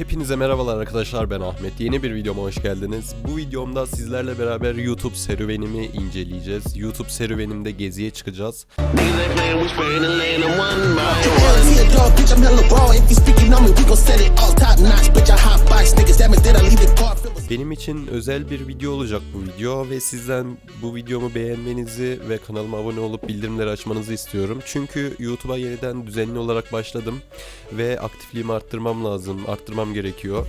Hepinize merhabalar arkadaşlar ben Ahmet. Yeni bir videoma hoş geldiniz. Bu videomda sizlerle beraber YouTube serüvenimi inceleyeceğiz. YouTube serüvenimde geziye çıkacağız. Benim için özel bir video olacak bu video ve sizden bu videomu beğenmenizi ve kanalıma abone olup bildirimleri açmanızı istiyorum. Çünkü YouTube'a yeniden düzenli olarak başladım ve aktifliğimi arttırmam lazım, arttırmam gerekiyor.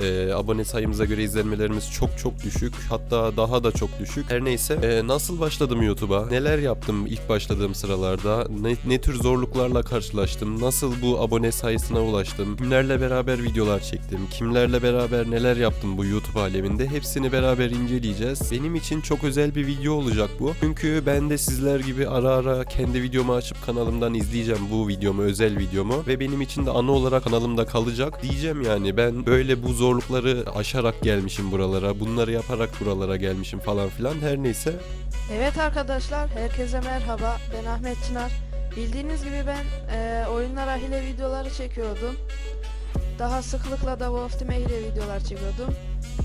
Ee, abone sayımıza göre izlenmelerimiz çok çok düşük hatta daha da çok düşük. Her neyse ee, nasıl başladım YouTube'a? Neler yaptım ilk başladığım sıralarda? Ne, ne tür zorluklarla karşılaştım? Nasıl bu abone sayısına ulaştım? Kimlerle beraber videolar çektim? Kimlerle beraber neler yaptım bu YouTube aleminde? Hepsini beraber inceleyeceğiz. Benim için çok özel bir video olacak bu. Çünkü ben de sizler gibi ara ara kendi videomu açıp kanalımdan izleyeceğim bu videomu, özel videomu ve benim için de ana olarak kanalımda kalacak. Diyeceğim yani ben böyle bu zorlukları aşarak gelmişim buralara, bunları yaparak buralara gelmişim falan filan. Her neyse Evet arkadaşlar, herkese merhaba. Ben Ahmet Çınar. Bildiğiniz gibi ben e, oyunlara hile videoları çekiyordum. Daha sıklıkla da Wolf Team'e hile videolar çekiyordum.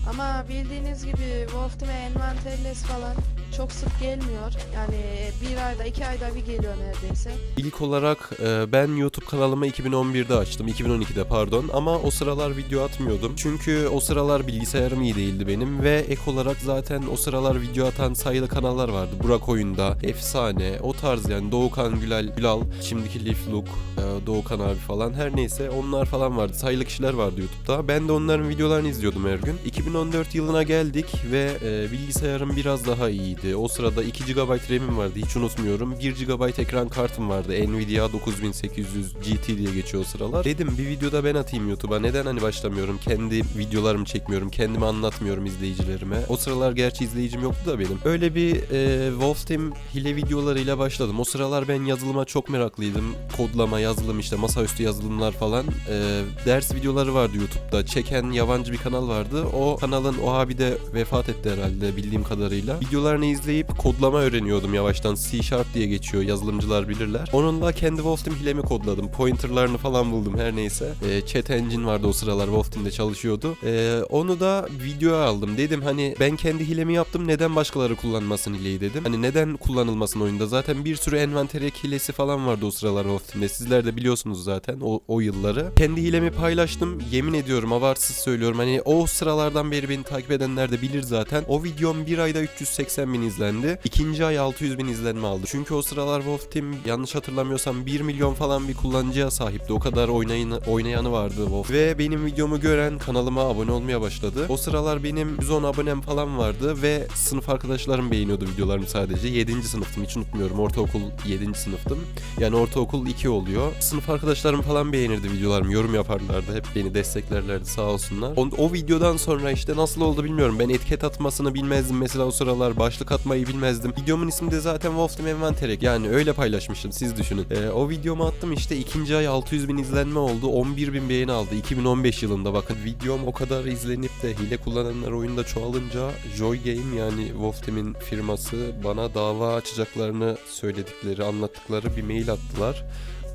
Ama bildiğiniz gibi Wolf Team'e envanterless falan çok sık gelmiyor. Yani bir ayda iki ayda bir geliyor neredeyse. İlk olarak e, ben YouTube kanalımı 2011'de açtım. 2012'de pardon. Ama o sıralar video atmıyordum. Çünkü o sıralar bilgisayarım iyi değildi benim. Ve ek olarak zaten o sıralar video atan sayılı kanallar vardı. Burak Oyunda, Efsane, o tarz yani Doğukan Gülal, Gülal, şimdiki Leaf Look, e, Doğukan abi falan. Her neyse onlar falan vardı. Sayılı kişiler vardı YouTube'da. Ben de onların videolarını izliyordum her gün. 2014 yılına geldik ve e, bilgisayarım biraz daha iyiydi. O sırada 2 GB RAM'im vardı hiç unutmuyorum. 1 GB ekran kartım vardı. Nvidia 9800 GT diye geçiyor o sıralar. Dedim bir videoda ben atayım YouTube'a. Neden hani başlamıyorum? Kendi videolarımı çekmiyorum. Kendimi anlatmıyorum izleyicilerime. O sıralar gerçi izleyicim yoktu da benim. Öyle bir e, Wolf hile videolarıyla başladım. O sıralar ben yazılıma çok meraklıydım. Kodlama, yazılım işte masaüstü yazılımlar falan. E, ders videoları vardı YouTube'da. Çeken yabancı bir kanal vardı. O kanalın o abi de vefat etti herhalde bildiğim kadarıyla. Videolarını izleyip kodlama öğreniyordum yavaştan. C Sharp diye geçiyor yazılımcılar bilirler. Onunla kendi Wolf hilemi kodladım. Pointerlarını falan buldum her neyse. E, Chat Engine vardı o sıralar Wolf çalışıyordu. E, onu da videoya aldım. Dedim hani ben kendi hilemi yaptım neden başkaları kullanmasın hileyi dedim. Hani neden kullanılmasın oyunda. Zaten bir sürü envanter hilesi falan vardı o sıralar Wolf. Sizler de biliyorsunuz zaten o, o yılları. Kendi hilemi paylaştım. Yemin ediyorum abartsız söylüyorum. Hani o sıralardan beri beni takip edenler de bilir zaten. O videom bir ayda 380 bin izlendi. İkinci ay 600 bin izlenme aldı. Çünkü o sıralar Wolf Team yanlış hatırlamıyorsam 1 milyon falan bir kullanıcıya sahipti. O kadar oynayın, oynayanı vardı Wolf. Ve benim videomu gören kanalıma abone olmaya başladı. O sıralar benim 110 abonem falan vardı ve sınıf arkadaşlarım beğeniyordu videolarımı sadece. 7. sınıftım hiç unutmuyorum. Ortaokul 7. sınıftım. Yani ortaokul 2 oluyor. Sınıf arkadaşlarım falan beğenirdi videolarımı. Yorum yaparlardı. Hep beni desteklerlerdi sağ olsunlar. O, o videodan sonra işte nasıl oldu bilmiyorum. Ben etiket atmasını bilmezdim. Mesela o sıralar başlık atmayı bilmezdim. Videomun ismi de zaten Wolf Team Envanterek. Yani öyle paylaşmıştım siz düşünün. Ee, o videomu attım işte ikinci ay 600 bin izlenme oldu. 11 bin beğeni aldı. 2015 yılında bakın videom o kadar izlenip de hile kullananlar oyunda çoğalınca Joy Game yani Wolf Team'in firması bana dava açacaklarını söyledikleri, anlattıkları bir mail attılar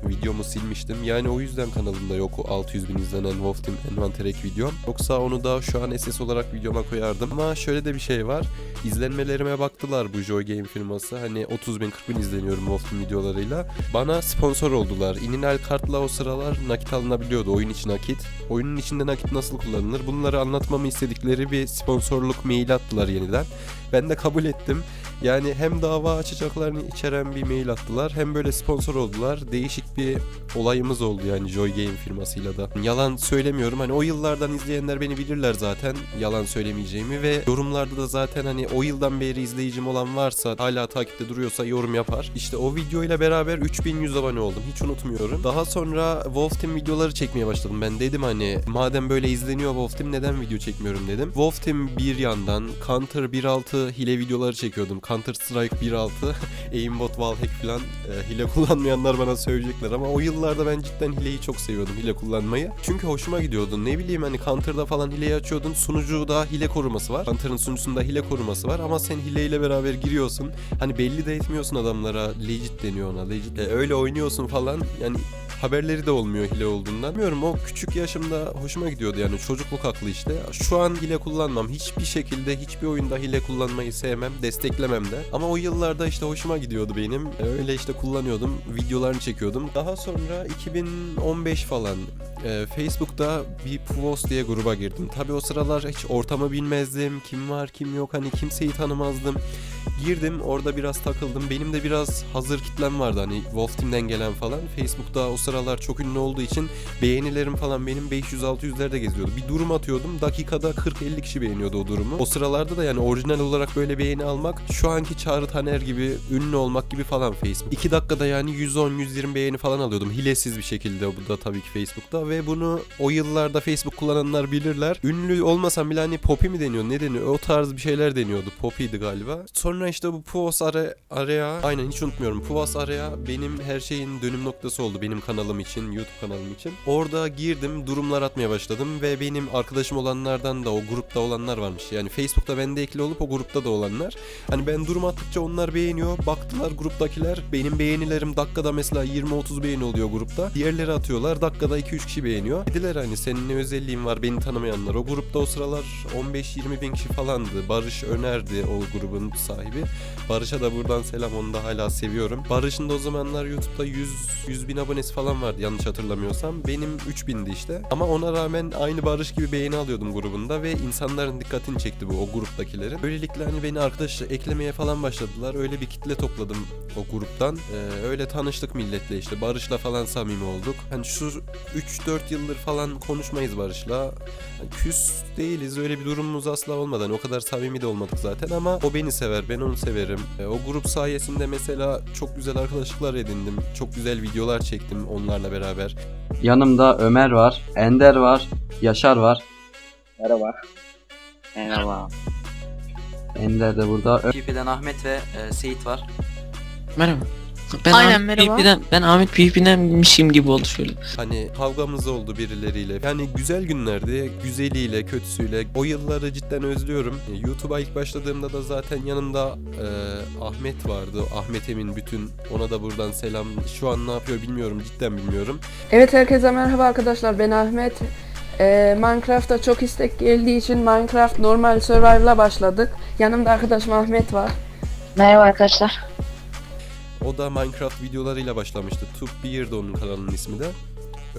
videomu silmiştim. Yani o yüzden kanalımda yok o 600 bin izlenen Wolf Team Envanterek videom. Yoksa onu da şu an SS olarak videoma koyardım. Ama şöyle de bir şey var. İzlenmelerime baktılar bu Joy Game firması. Hani 30 bin 40 bin izleniyorum Wolf Team videolarıyla. Bana sponsor oldular. Ininal kartla o sıralar nakit alınabiliyordu. Oyun içi nakit. Oyunun içinde nakit nasıl kullanılır? Bunları anlatmamı istedikleri bir sponsorluk mail attılar yeniden. Ben de kabul ettim. Yani hem dava açacaklarını içeren bir mail attılar hem böyle sponsor oldular. Değişik bir olayımız oldu yani Joy Game firmasıyla da. Yalan söylemiyorum hani o yıllardan izleyenler beni bilirler zaten yalan söylemeyeceğimi ve yorumlarda da zaten hani o yıldan beri izleyicim olan varsa hala takipte duruyorsa yorum yapar. İşte o videoyla beraber 3100 abone oldum hiç unutmuyorum. Daha sonra Wolf Team videoları çekmeye başladım ben dedim hani madem böyle izleniyor Wolf Team neden video çekmiyorum dedim. Wolf Team bir yandan Counter 1.6 hile videoları çekiyordum. Counter Strike 1.6 aimbot wallhack falan e, hile kullanmayanlar bana söyleyecekler diyecekler ama o yıllarda ben cidden hileyi çok seviyordum hile kullanmayı. Çünkü hoşuma gidiyordu. Ne bileyim hani Counter'da falan hileyi açıyordun. Sunucuda hile koruması var. Counter'ın sunucusunda hile koruması var ama sen hileyle beraber giriyorsun. Hani belli de etmiyorsun adamlara. Legit deniyor ona. Legit. E, öyle oynuyorsun falan. Yani haberleri de olmuyor hile olduğundan. Bilmiyorum o küçük yaşımda hoşuma gidiyordu yani çocukluk aklı işte. Şu an hile kullanmam. Hiçbir şekilde hiçbir oyunda hile kullanmayı sevmem, desteklemem de. Ama o yıllarda işte hoşuma gidiyordu benim. Öyle işte kullanıyordum, videolarını çekiyordum. Daha sonra 2015 falan e, Facebook'ta bir Puvos diye gruba girdim. Tabi o sıralar hiç ortamı bilmezdim. Kim var kim yok hani kimseyi tanımazdım. Girdim orada biraz takıldım. Benim de biraz hazır kitlem vardı hani Wolf Team'den gelen falan. Facebook'ta o sıralar çok ünlü olduğu için beğenilerim falan benim 500-600'lerde geziyordu. Bir durum atıyordum dakikada 40-50 kişi beğeniyordu o durumu. O sıralarda da yani orijinal olarak böyle beğeni almak şu anki Çağrı Taner gibi ünlü olmak gibi falan Facebook. 2 dakikada yani 110-120 beğeni falan alıyordum. Hilesiz bir şekilde bu da tabii ki Facebook'ta ve bunu o yıllarda Facebook kullananlar bilirler. Ünlü olmasam bile hani Poppy mi deniyor ne deniyor o tarz bir şeyler deniyordu. Poppy'di galiba. Sonra işte bu Puvos Are- Area aynen hiç unutmuyorum. Puvos Area benim her şeyin dönüm noktası oldu benim kanalım için, YouTube kanalım için. Orada girdim, durumlar atmaya başladım ve benim arkadaşım olanlardan da o grupta olanlar varmış. Yani Facebook'ta bende ekli olup o grupta da olanlar. Hani ben durum attıkça onlar beğeniyor. Baktılar gruptakiler benim beğenilerim dakikada mesela 20-30 beğeni oluyor grupta. Diğerleri atıyorlar dakikada 2-3 kişi beğeniyor. Dediler hani senin ne özelliğin var beni tanımayanlar. O grupta o sıralar 15-20 bin kişi falandı. Barış Öner'di o grubun sahibi. Barış'a da buradan selam onu da hala seviyorum. Barış'ın da o zamanlar YouTube'da 100, 100 bin abonesi falan vardı yanlış hatırlamıyorsam. Benim 3000'di işte. Ama ona rağmen aynı Barış gibi beğeni alıyordum grubunda ve insanların dikkatini çekti bu o gruptakilerin. Böylelikle hani beni arkadaş eklemeye falan başladılar. Öyle bir kitle topladım o gruptan. Ee, öyle tanıştık milletle işte. Barış'la falan samimi olduk. Hani şu 3-4 yıldır falan konuşmayız Barış'la. Hani küs değiliz öyle bir durumumuz asla olmadı. Hani o kadar samimi de olmadık zaten ama o beni sever ben onu severim. E, o grup sayesinde mesela çok güzel arkadaşlıklar edindim. Çok güzel videolar çektim onlarla beraber. Yanımda Ömer var, Ender var, Yaşar var. Merhaba. Merhaba. Ender de burada. Ö- Ahmet ve e, Seyit var. Merhaba. Ben Aynen, Ahmet merhaba. PvP'den, ben Ahmet PvP'denmişim gibi oldu şöyle. Hani kavgamız oldu birileriyle. Yani güzel günlerdi. Güzeliyle, kötüsüyle. O yılları cidden özlüyorum. E, YouTube'a ilk başladığımda da zaten yanımda e, Ahmet vardı. Ahmet Emin bütün. Ona da buradan selam. Şu an ne yapıyor bilmiyorum. Cidden bilmiyorum. Evet herkese merhaba arkadaşlar ben Ahmet. Ee, Minecraft'ta çok istek geldiği için Minecraft normal survival'a başladık. Yanımda arkadaşım Ahmet var. Merhaba arkadaşlar. O da Minecraft videolarıyla başlamıştı. Tube Beard onun kanalının ismi de.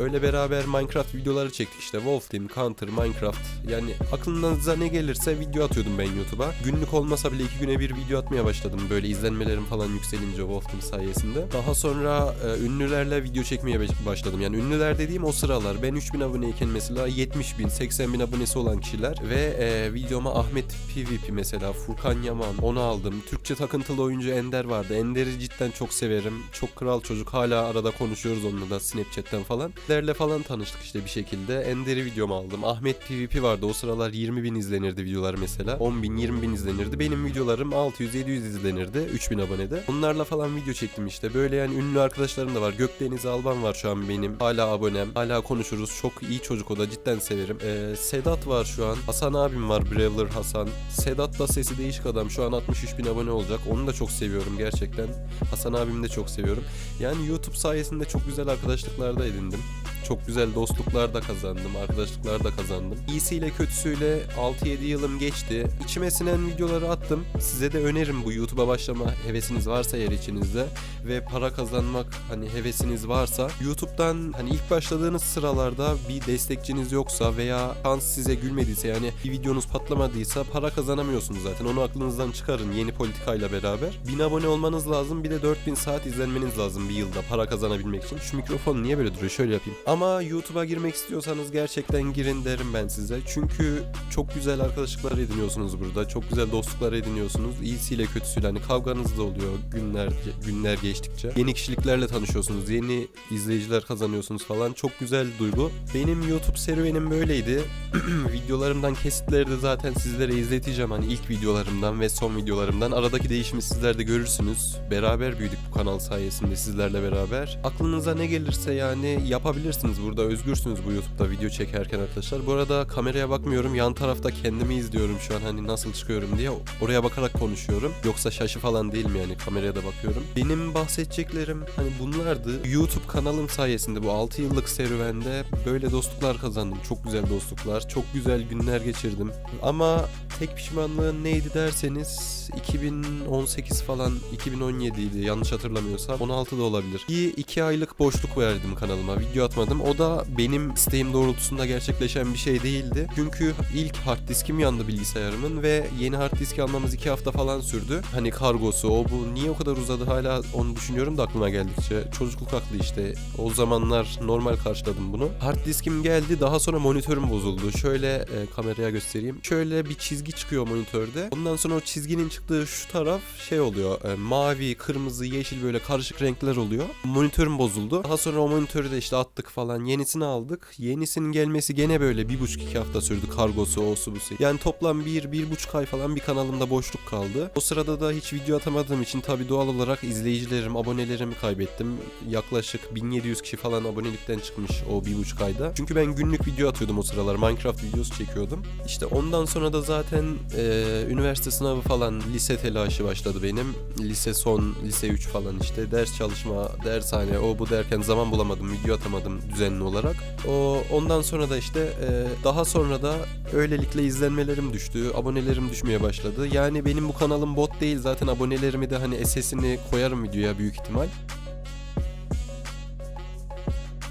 Öyle beraber Minecraft videoları çektik işte. Wolf Team, Counter, Minecraft. Yani aklınıza ne gelirse video atıyordum ben YouTube'a. Günlük olmasa bile iki güne bir video atmaya başladım. Böyle izlenmelerim falan yükselince Wolf Team sayesinde. Daha sonra e, ünlülerle video çekmeye baş- başladım. Yani ünlüler dediğim o sıralar. Ben 3000 aboneyken mesela 70 bin, 80 bin abonesi olan kişiler. Ve e, videoma Ahmet PvP mesela, Furkan Yaman onu aldım. Türkçe takıntılı oyuncu Ender vardı. Ender'i cidden çok severim. Çok kral çocuk. Hala arada konuşuyoruz onunla da Snapchat'ten falan. Ender'le falan tanıştık işte bir şekilde. Ender'i videoma aldım. Ahmet PvP vardı. O sıralar 20 bin izlenirdi videolar mesela. 10 bin, 20 bin izlenirdi. Benim videolarım 600-700 izlenirdi. 3000 abonede. Bunlarla falan video çektim işte. Böyle yani ünlü arkadaşlarım da var. Gökdeniz Alban var şu an benim. Hala abonem. Hala konuşuruz. Çok iyi çocuk o da. Cidden severim. Ee, Sedat var şu an. Hasan abim var. Brawler Hasan. Sedat da sesi değişik adam. Şu an 63 bin abone olacak. Onu da çok seviyorum gerçekten. Hasan abimi de çok seviyorum. Yani YouTube sayesinde çok güzel arkadaşlıklar da edindim. Çok güzel dostluklar da kazandım, arkadaşlıklar da kazandım. İyisiyle kötüsüyle 6-7 yılım geçti. İçime sinen videoları attım. Size de öneririm bu YouTube'a başlama hevesiniz varsa eğer içinizde ve para kazanmak hani hevesiniz varsa YouTube'dan hani ilk başladığınız sıralarda bir destekçiniz yoksa veya şans size gülmediyse yani bir videonuz patlamadıysa para kazanamıyorsunuz zaten. Onu aklınızdan çıkarın yeni politikayla beraber. 1000 abone olmanız lazım bir de 4000 saat izlenmeniz lazım bir yılda para kazanabilmek için. Şu mikrofon niye böyle duruyor? Şöyle yapayım. Ama YouTube'a girmek istiyorsanız gerçekten girin derim ben size. Çünkü çok güzel arkadaşlıklar ediniyorsunuz burada. Çok güzel dostluklar ediniyorsunuz. İyisiyle kötüsüyle hani kavganız da oluyor günler günler geçtikçe. Yeni kişiliklerle tanışıyorsunuz. Yeni izleyiciler kazanıyorsunuz falan. Çok güzel duygu. Benim YouTube serüvenim böyleydi. Videolarımdan kesitleri de zaten sizlere izleteceğim. Hani ilk videolarımdan ve son videolarımdan. Aradaki değişimi sizler de görürsünüz. Beraber büyüdük bu kanal sayesinde sizlerle beraber. Aklınıza ne gelirse yani yapabilirsiniz. Burada özgürsünüz bu YouTube'da video çekerken arkadaşlar. Bu arada kameraya bakmıyorum. Yan tarafta kendimi izliyorum şu an hani nasıl çıkıyorum diye. Oraya bakarak konuşuyorum. Yoksa şaşı falan değil mi yani kameraya da bakıyorum. Benim bahsedeceklerim hani bunlardı. YouTube kanalım sayesinde bu 6 yıllık serüvende böyle dostluklar kazandım. Çok güzel dostluklar. Çok güzel günler geçirdim. Ama tek pişmanlığım neydi derseniz 2018 falan 2017 idi yanlış hatırlamıyorsam 16 da olabilir. Bir iki aylık boşluk verdim kanalıma video atmadım. O da benim isteğim doğrultusunda gerçekleşen bir şey değildi. Çünkü ilk hard diskim yandı bilgisayarımın ve yeni hard diski almamız iki hafta falan sürdü. Hani kargosu o bu niye o kadar uzadı hala onu düşünüyorum da aklıma geldikçe. Çocukluk aklı işte. O zamanlar normal karşıladım bunu. Hard diskim geldi daha sonra monitörüm bozuldu. Şöyle e, kameraya göstereyim. Şöyle bir çizgi çıkıyor monitörde. Ondan sonra o çizginin çıktığı şu taraf şey oluyor. e, mavi, kırmızı, yeşil böyle karışık renkler oluyor. Monitörüm bozuldu. Daha sonra o monitörü de işte attık falan. Yenisini aldık. Yenisinin gelmesi gene böyle bir buçuk iki hafta sürdü. Kargosu, osu busu. Yani toplam bir, bir buçuk ay falan bir kanalımda boşluk kaldı. O sırada da hiç video atamadığım için tabii doğal olarak izleyicilerim, abonelerimi kaybettim. Yaklaşık 1700 kişi falan abonelikten çıkmış o bir buçuk ayda. Çünkü ben günlük video atıyordum o sıralar. Minecraft videosu çekiyordum. İşte ondan sonra da zaten e, üniversite sınavı falan lise telaşı başladı benim. Lise son, lise 3 falan işte ders çalışma, dershane o bu derken zaman bulamadım, video atamadım düzenli olarak. O ondan sonra da işte e, daha sonra da öylelikle izlenmelerim düştü, abonelerim düşmeye başladı. Yani benim bu kanalım bot değil zaten abonelerimi de hani SS'ini koyarım videoya büyük ihtimal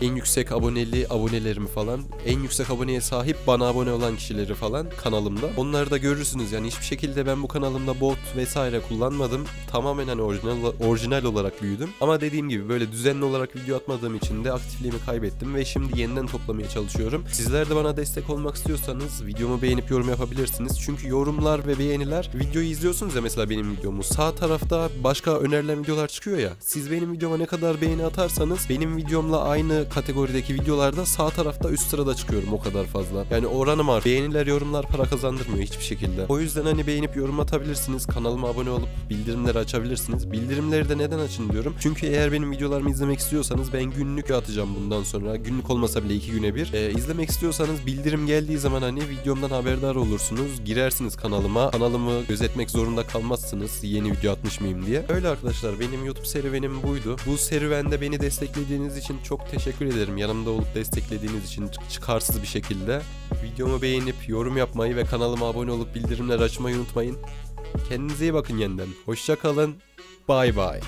en yüksek aboneli abonelerimi falan, en yüksek aboneye sahip bana abone olan kişileri falan kanalımda. Onları da görürsünüz yani hiçbir şekilde ben bu kanalımda bot vesaire kullanmadım. Tamamen hani orijinal, orijinal olarak büyüdüm. Ama dediğim gibi böyle düzenli olarak video atmadığım için de aktifliğimi kaybettim ve şimdi yeniden toplamaya çalışıyorum. Sizler de bana destek olmak istiyorsanız videomu beğenip yorum yapabilirsiniz. Çünkü yorumlar ve beğeniler videoyu izliyorsunuz ya mesela benim videomu. Sağ tarafta başka önerilen videolar çıkıyor ya. Siz benim videoma ne kadar beğeni atarsanız benim videomla aynı kategorideki videolarda sağ tarafta üst sırada çıkıyorum o kadar fazla. Yani oranım var. Beğeniler, yorumlar para kazandırmıyor hiçbir şekilde. O yüzden hani beğenip yorum atabilirsiniz. Kanalıma abone olup bildirimleri açabilirsiniz. Bildirimleri de neden açın diyorum. Çünkü eğer benim videolarımı izlemek istiyorsanız ben günlük atacağım bundan sonra. Günlük olmasa bile iki güne bir. Ee, izlemek istiyorsanız bildirim geldiği zaman hani videomdan haberdar olursunuz. Girersiniz kanalıma. Kanalımı gözetmek zorunda kalmazsınız. Yeni video atmış mıyım diye. Öyle arkadaşlar benim YouTube serüvenim buydu. Bu serüvende beni desteklediğiniz için çok teşekkür ederim. Yanımda olup desteklediğiniz için çık- çıkarsız bir şekilde. Videomu beğenip yorum yapmayı ve kanalıma abone olup bildirimleri açmayı unutmayın. Kendinize iyi bakın yeniden. Hoşça kalın. Bay bay.